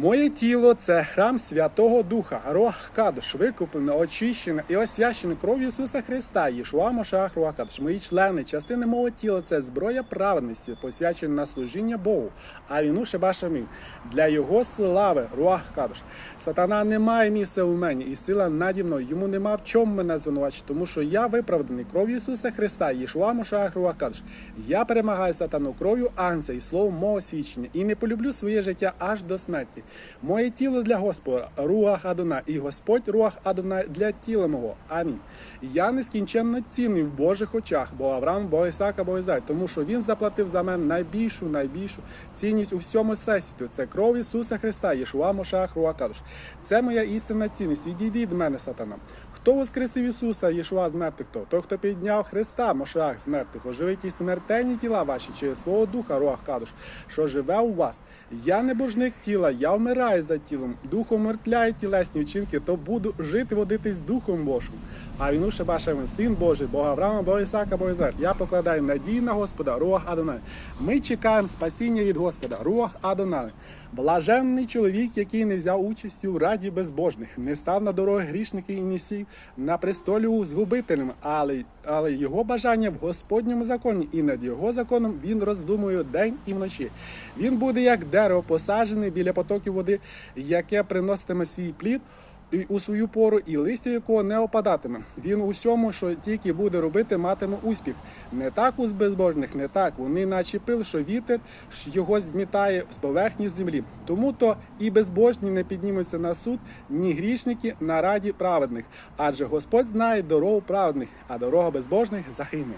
Моє тіло це храм Святого Духа, Руах Кадош, викуплене, очищене і освящене кров'ю Ісуса Христа, Єшуа Мошах Руах. Мої члени, частини мого тіла це зброя праведності, посвячена на служіння Богу, а віну Шебашамін. Для Його слави Руах Кадош. Сатана не має місця у мені, і сила наді мною. Йому нема в чому мене звинувачити, тому що я виправданий кров'ю Ісуса Христа, Єшуа Мошах Руах. Я перемагаю сатану кров'ю Анця і словом мого свідчення, і не полюблю своє життя аж до смерті. Моє тіло для Господа, Руах Адона, і Господь Руах Адона для тіла мого. Амінь. Я нескінченно цінний в Божих очах, бо Авраам, бо Ісака, бо Ізраїль, тому що він заплатив за мене найбільшу, найбільшу цінність у всьому всесвіті. Це кров Ісуса Христа, Єшуа Мошах Руах Кадош. Це моя істинна цінність. Відійди від мене, сатана. Хто воскресив Ісуса, Єшуа з мертвих? Хто? Той, хто підняв Христа, Мошах з мертвих, оживить і смертельні тіла ваші через свого духа, Руах Кадош, що живе у вас. Я не божник тіла, я вмираю за тілом. Духом мертвляє тілесні вчинки, то буду жити, водитись Духом Божим. А він уше башем син Божий, Бога Авраама, Бога Ісака, Бога Ізраїль. Я покладаю надію на Господа, Руах Адонай. Ми чекаємо спасіння від Господа, Руах Адонай. Блаженний чоловік, який не взяв участі у раді безбожних, не став на дороги грішників і не сів на престолі у згубителем, але, але його бажання в Господньому законі, і над його законом він роздумує день і вночі. Він буде як дерево посаджене біля потоків води, яке приноситиме свій плід у свою пору, і листя якого не опадатиме. Він у всьому, що тільки буде робити, матиме успіх. Не так у безбожних, не так. Вони наче пил, що вітер його змітає з поверхні землі. Тому то і безбожні не піднімуться на суд, ні грішники на раді праведних. Адже Господь знає дорогу праведних, а дорога безбожних загине.